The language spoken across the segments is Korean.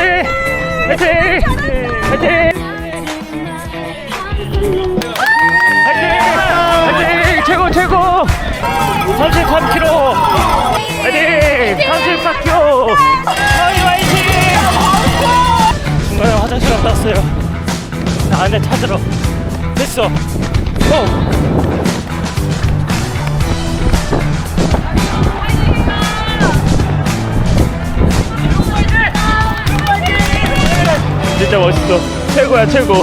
화이팅! 화이팅! 화이팅! 최고 최고! 33km! 화이팅! 34km! 저희 화이팅! 중간에 화장실 갔다 왔어요. 나 안에 찾으러. 됐어. 고! 진짜 멋있어. 최고야 최고.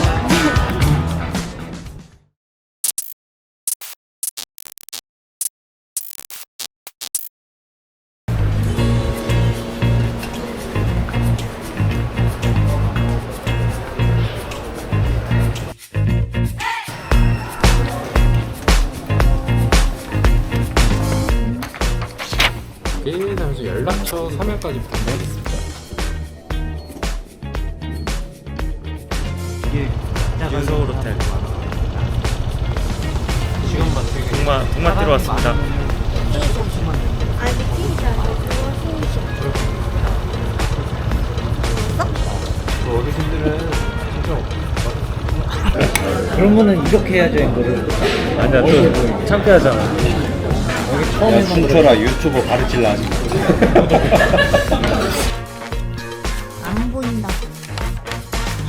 게임하면서 연락처 3일까지 보내겠습니다. 윤서울 호텔. 동마 동마 뛰러 왔습니다. 그 어르신들은 진짜 그러면은 이렇게 해야죠 이거를 아니야 또 창피하잖아. 처음에 춤춰라 유튜브 가르칠라 하는 안 보인다.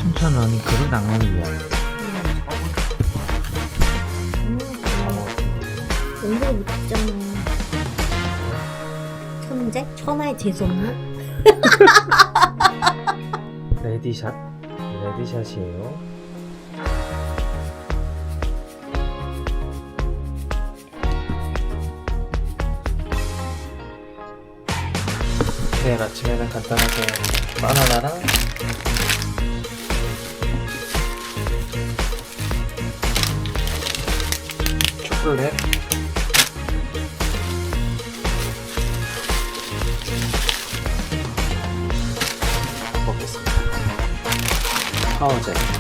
춘천원이 그릇 낭만을 위 천재? 천하의 재수없나? 레디샷 레디샷이에요 내일 아침에는 간단하게 바나나랑 초콜릿 파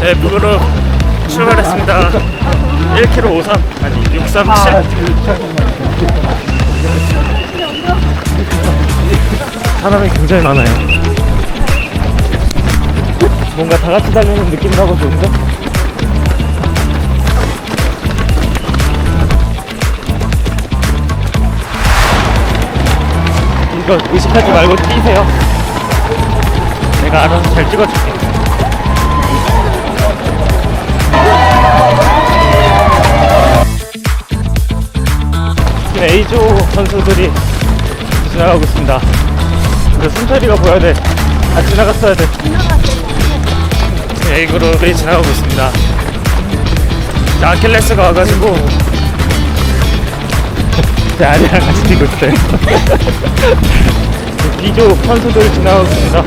네, 북으로 출발했습니다. 1km 53 아니 637. 사람이 굉장히 많아요. 뭔가 다 같이 달리는 느낌 나고 좋은데? 이거 의식하지 말고 뛰세요. 내가 알아서 잘 찍어줄게. 지금 A조 선수들이 지나가고 있습니다. 근데 순철이가 보여야 돼. 안 지나갔어야 돼. A그룹이 지나가고 있습니다. 자, 아킬레스가 와가지고 제 아리랑 같이 뛰고 있어요. B조 선수들 지나가고 있습니다.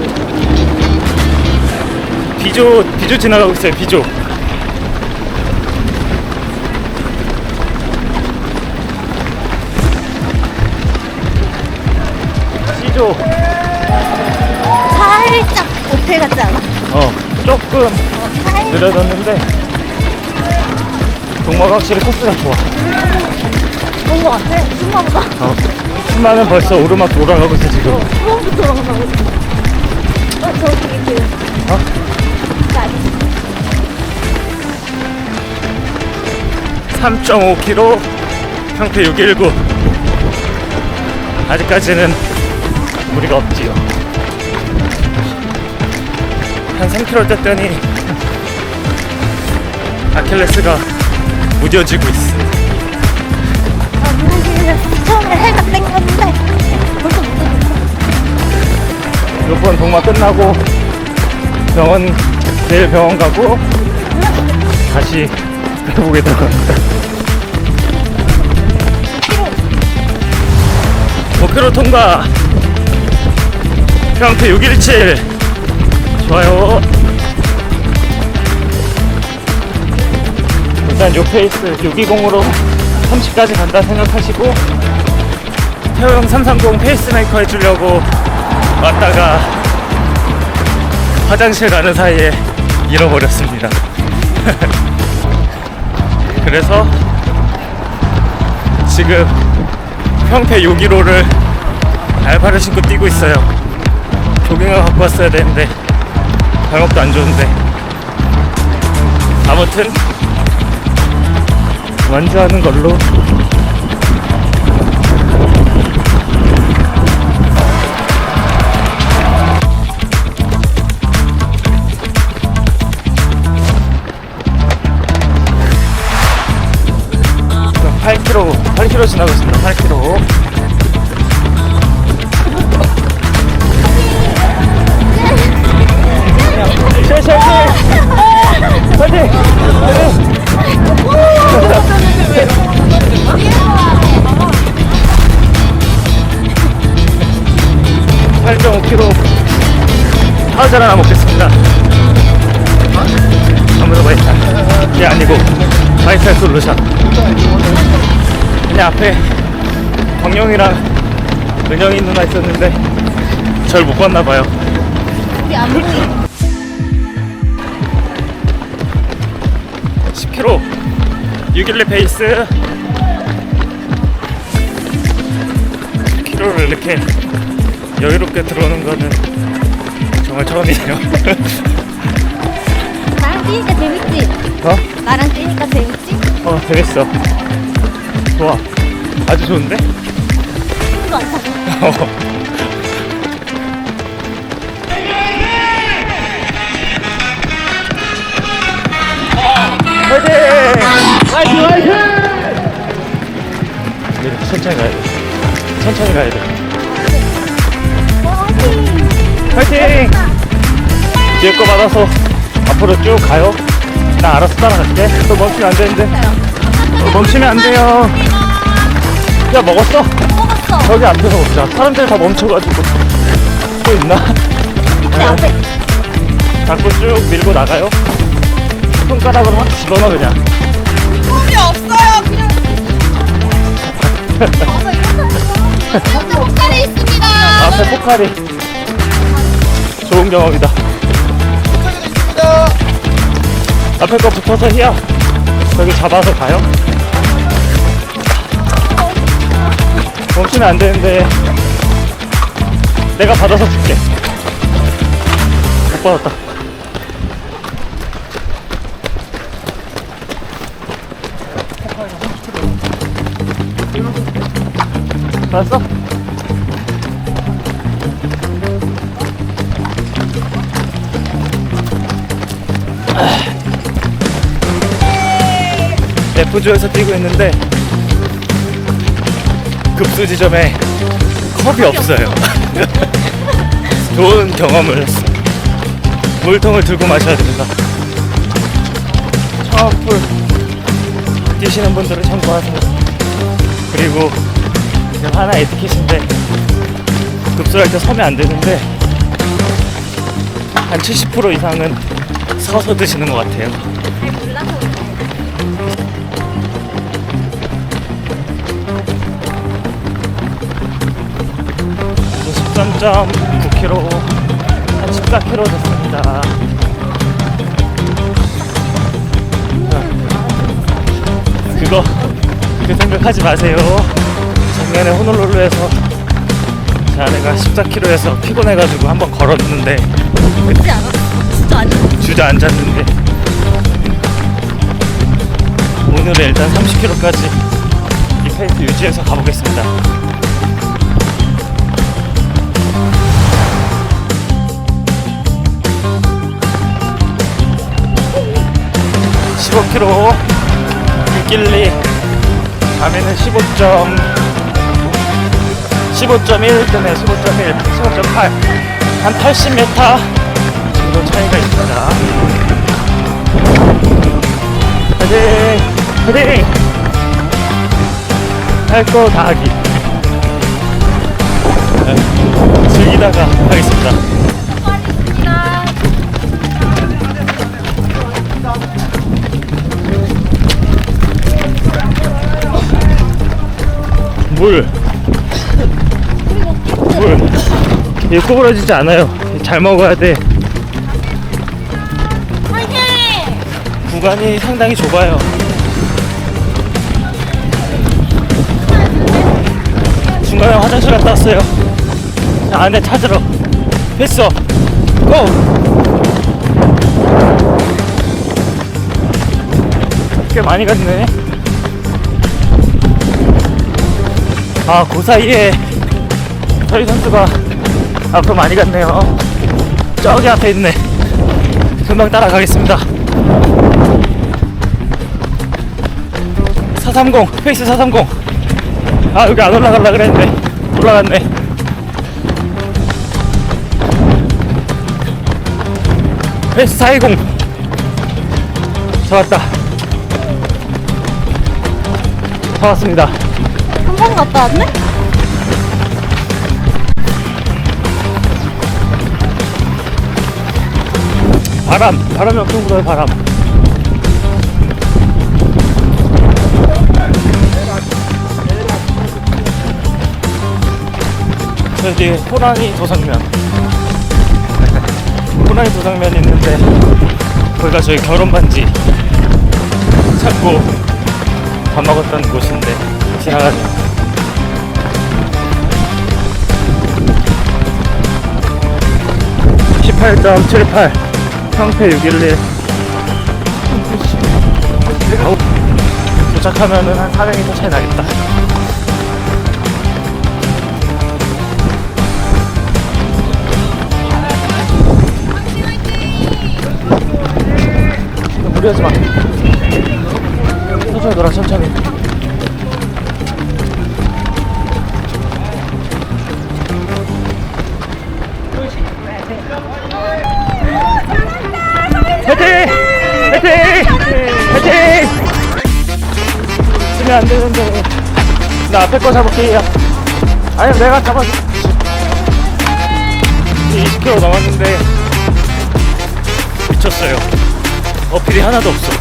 B조, B조 지나가고 있어요, B조. C조, 살짝 호텔 같지 않아? 어, 조금 살짝. 느려졌는데 동마가 확실히 코스가 좋아. 거 같아. 신나보다. 어. 신나는 벌써 오르막 돌아가고 있어 지금. 처음부터 올라가고 있어. 어, 저기 그. 어? 나 3.5km 평택 619 아직까지는 무리가 없지요 한 3km 뗐더니 아킬레스가 무뎌지고 있어 아, 해가 땡겼는데. 이번 동마 끝나고 병원 내일 병원 가고 다시 해보게 들어갑니다 5km 통과. 평택 617 좋아요. 일단 요 페이스 620으로 30까지 간다 생각하시고 태호형 330 페이스메이커 해주려고 왔다가 화장실 가는 사이에 잃어버렸습니다. 그래서 지금 평택 615를 알파를 신고 뛰고 있어요. 조깅을 갖고 왔어야 되는데 방법도 안 좋은데 아무튼 완주하는 걸로 8km, 8km 지나고 있습니다. 8km. 쉐쉐쉐! 파이팅! 파이팅! 8.5km 사자를 하나 먹겠습니다. 아무도 바이탈. 이게 아니고 바이탈 솔루션. 그냥 앞에 광영이랑 은영이 누나 있었는데 절 못 봤나 봐요. 우리 안 보이. 10km 6일레 페이스 10km를 이렇게 여유롭게 들어오는 거는 정말 처음이에요. 나랑 뛰니까 재밌지? 어? 나랑 뛰니까 재밌지? 어, 재밌어. 좋아. 아주 좋은데? 화이팅! 화이팅, 화이팅! 이렇게 천천히 가야 돼. 천천히 가야 돼. 화이팅! 뒤에 거 받아서 앞으로 쭉 가요. 나 알아서 따라갈게. 또 멈추면 안 되는데. 또 멈추면 안 돼요. 야, 먹었어? 먹었어. 저기 앞에서 먹자. 사람들 다 멈춰가지고. 또 있나? 내 앞에. 자꾸 쭉 밀고 나가요. 손가락으로 확 집어넣어, 그냥. 이 없어요. 그냥 가서 이렇게 앞에 옷갈이 있습니다. 앞에 포칼이. 좋은 경험이다. 앞에 거 붙어서 희야. 여기 잡아서 가요. 멈추면 안 되는데. 내가 받아서 줄게. 못 받았다. 받았어? F조에서 뛰고 있는데 급수 지점에 컵이 없어요. 좋은 경험을 했어. 물통을 들고 마셔야 됩니다. 청풀 뛰시는 분들은 참고하세요. 그리고 이게 하나 에티켓인데 급수할 때 서면 안 되는데 한 70% 이상은 서서 드시는 것 같아요. 지금 13.9km, 한 14km 됐습니다. 생각하지 마세요. 작년에 호놀룰루에서 제 아내가 14km에서 피곤해가지고 한번 걸었는데 그렇지 않아? 아니야. 주저앉았는데 오늘은 일단 30km까지 이 페이스 유지해서 가보겠습니다. (15km) 612 밤에는 15점 15.1 뜨네 15.1 15.8 한 80m 정도 차이가 있습니다. 화이팅! 화이팅! 할거 다 하기. 네, 즐기다가 하겠습니다. 물. 물. 이게 구부러지지 않아요. 잘 먹어야 돼. 구간이 상당히 좁아요. 중간에 화장실 갔다 왔어요. 자, 안에 찾으러. 됐어. 고! 꽤 많이 갔네. 아, 그 사이에 저희 선수가 앞으로 많이 갔네요. 저기 앞에 있네. 금방 따라가겠습니다. 430 페이스 430 아 여기 안 올라가려 그랬는데 올라갔네 페이스 420 잡았다 잡았습니다 한번 갔다 왔네? 바람 바람이 엄청 불어요 바람 저기 호랑이 도상면 호랑이 도상면이 있는데 거기가 저희 결혼 반지 찾고 밥 먹었던 곳인데 지나가네요 18.78 평패 611 아우, 도착하면은 한 400m 차이 나겠다. 무리하지 마. 천천히 돌아 천천히 쓰면 안 되는데. 나 앞에 거 잡을게요. 아니, 내가. 이제 20km 넘었는데, 미쳤어요. 어필이 하나도 없어.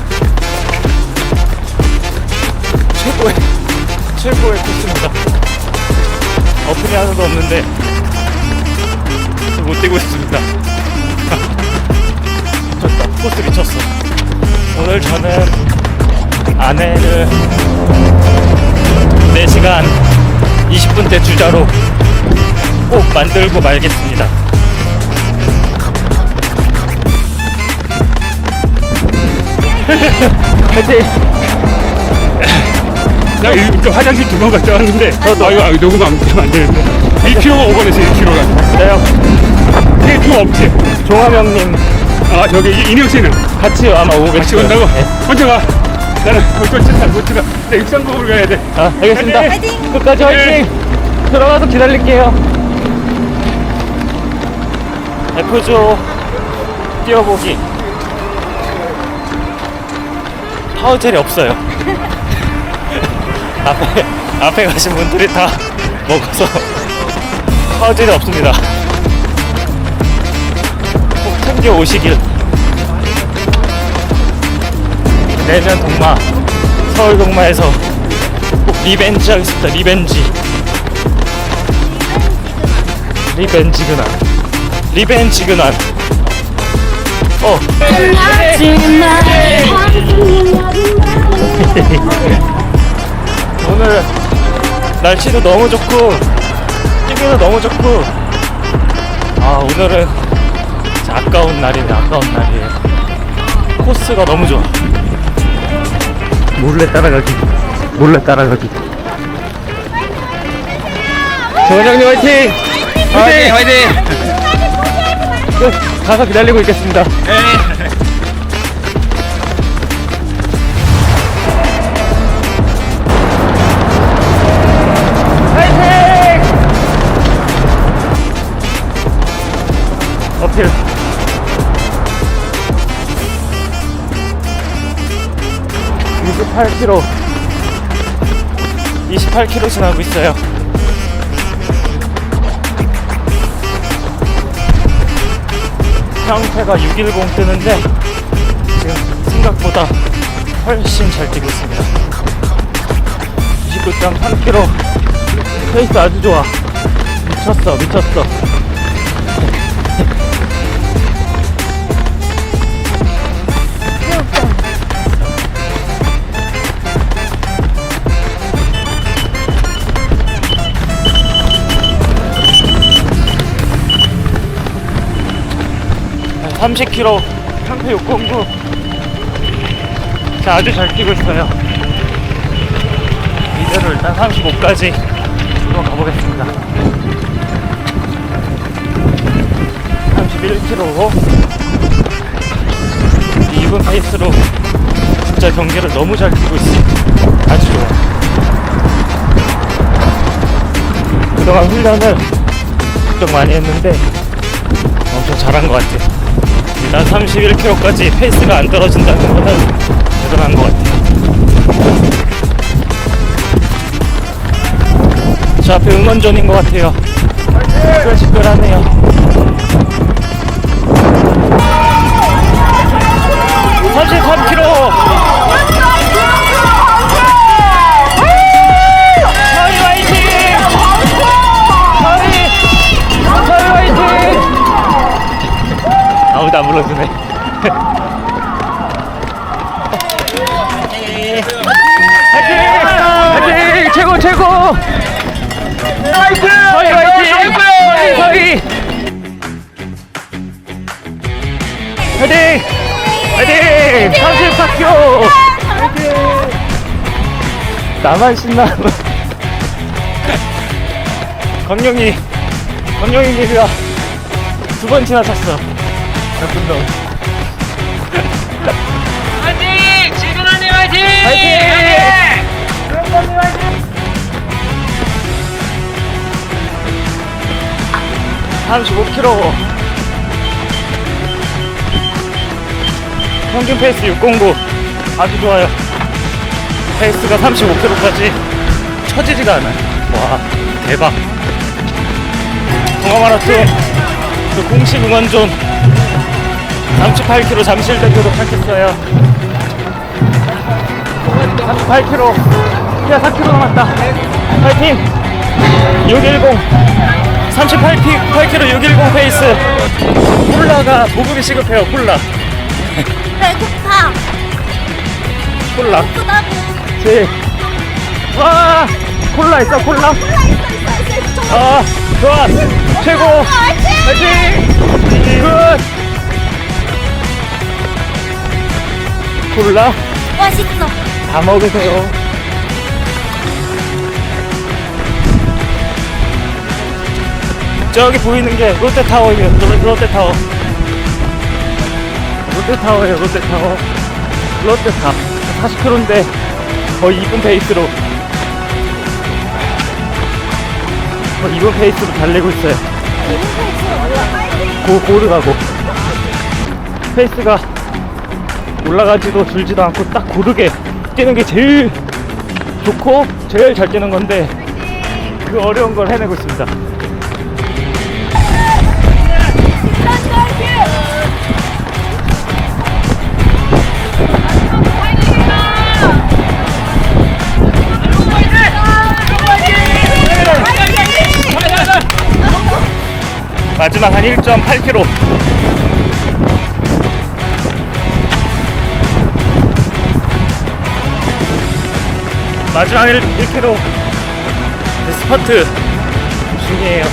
최고의, 최고의 코스입니다. 어필이 하나도 없는데, 못 뛰고 있습니다. 미쳤다. 코스 미쳤어. 오늘 저는 아내를 20분대 주자로 꼭 만들고 말겠습니다. 화이팅! 나 이거 화장실 두 번 갔다 왔는데 저도 아 이거 녹음 안 안 되는데 1kg가 오버돼서 1kg가 네요. 이게 그거 없지 종암형님 아 저기 이- 인혁 씨는 같이 아마 오겠어요. 같이 온다고 네. 먼저 가 나는 어쩔 잘못 들어 나 육상공으로 가야 돼 아, 알겠습니다. 화이팅! 끝까지 화이팅! 들어가서 기다릴게요. F조 뛰어보기. 파워젤이 없어요. 앞에, 앞에 가신 분들이 다 먹어서 파워젤이 없습니다. 꼭 챙겨 오시길. 내년 동마, 서울 동마에서 꼭 리벤지 하겠습니다. 리벤지. 리벤지 근황. 리벤지 근황. 어. 오늘 날씨도 너무 좋고 뛰기도 너무 좋고 아 오늘은 아까운 날이네 아까운 날이에요 코스가 너무 좋아 몰래 따라가기 몰래 따라가기 정원장님 화이팅! 화이팅! 화이팅! 가서 기다리고 있겠습니다 화이팅! 어필. (28km) 28km 지나고 있어요. 형태가 610 뜨는데 지금 생각보다 훨씬 잘 뛰고 있습니다. 29.3km 페이스 아주 좋아. 미쳤어 미쳤어 30km 상태 609 자, 아주 잘 뛰고 있어요. 이대로 일단 35까지 한번 가보겠습니다. 31km고 2분 페이스로 진짜 경기를 너무 잘 뛰고 있어요 아주 좋아 그동안 훈련을 걱정 많이 했는데 엄청 잘한 것 같아요 일단 31km까지 페이스가 안 떨어진다는 거는 대단한 것 같아요. 저 앞에 응원전인 것 같아요. 시끌시끌하네요. 33km! 불러주네. 화이팅! 최고 최고! 화이팅! 서희 서희! 화이팅! 화이팅! 34km! 화이팅! 나만 신나는 검룡이 검룡이 길이가 두번 지나쳤어. 나쁜 놈. 화이팅! 지근언니 화이팅! 화이팅! 화이팅! 35km. 평균 페이스 609. 아주 좋아요. 페이스가 35km까지 처지지가 않아요. 와, 대박. 동아마라톤 그 공식 응원존 38km 잠실대 교도 탈겠어요. 38km 야 4km 남았다. 파이팅. 610 38km 610 페이스. 콜라가 보급이 시급해요 콜라. 배고파. 콜라. 배고프다고. 제. 와 콜라 있어 콜라. 있어, 있어, 있어, 있어. 아 좋아. 최고! 파이팅! 굿 콜라 맛있어. 다 먹으세요. 저기 보이는 게 롯데타워예요. 롯- 롯데타워. 롯데타워예요. 롯데타워. 롯데타. 40km인데 거의 2분 페이스로 거의 2분 페이스로 달리고 있어요. 고, 고르가고 페이스가 올라가지도 줄지도 않고 딱 고르게 뛰는 게 제일 좋고 제일 잘 뛰는 건데 그 어려운 걸 해내고 있습니다. 마지막 한 1.8km 마지막 1, 1km 스퍼트 중이에요.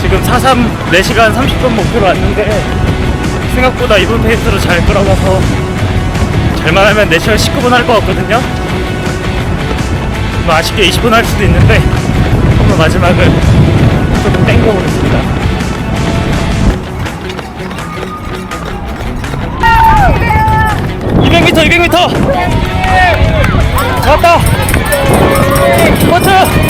지금 43 4시간 30분 목표로 왔는데 생각보다 이분 페이스로 잘 끌어가서 잘만 하면 4시간 19분 할 것 같거든요. 뭐 아쉽게 20분 할 수도 있는데 한번 마지막을 조금 땡겨 보겠습니다. 아, 200m, 200m! 왔다! 버트! 저기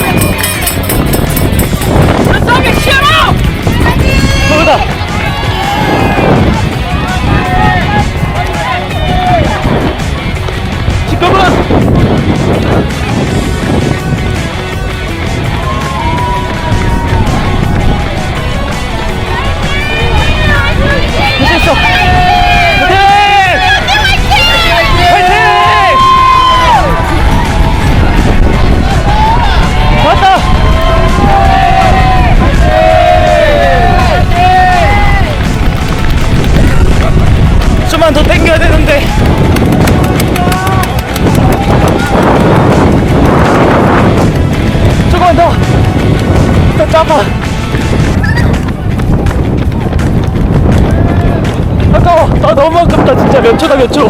초!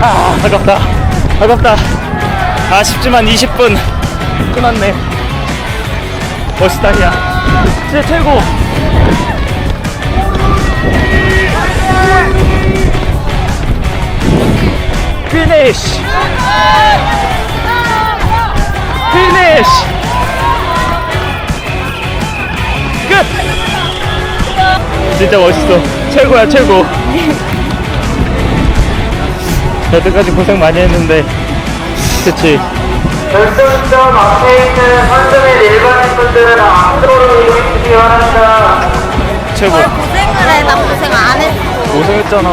아 아깝다. 아깝다. 아쉽지만 20분 끝났네. 멋있다 야. 진짜 최고. 피니쉬 피니쉬 진짜 멋있어 최고야 최고 여태까지 고생 많이 했는데 그치 결승점 앞에 있는 선점의 일반인 분들은 앞으로 이동해주시기 바랍니다. 최고 고생을 해. 나 고생 안 했어. 고생했잖아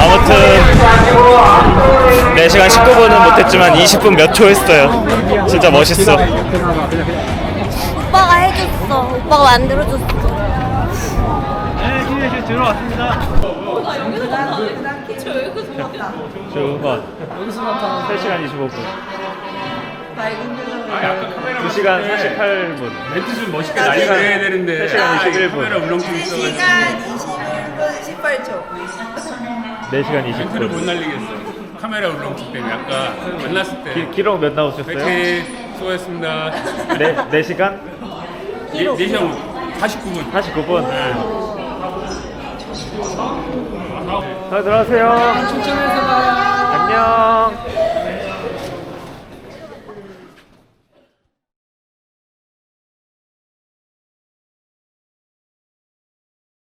아무튼 4시간 19분은 못했지만 20분 몇 초 했어요 진짜 멋있어. 오빠가 만들어줬어. 저 음악 3시간 25분. 2시간 48분. 멘트 좀 멋있게 날려야 되는데. 3시간 21분 카메라 울렁증 있어가지고. 21분 18초. 4시간 멘트를 못 20분. 날리겠어 카메라 울렁증 때문에 아까 만났을 때. 기, 기록 몇 나오셨어요? 화이팅! 수고했습니다. 네, 4시간? 4시간 49분. 49분. 잘 들어가세요. 안녕.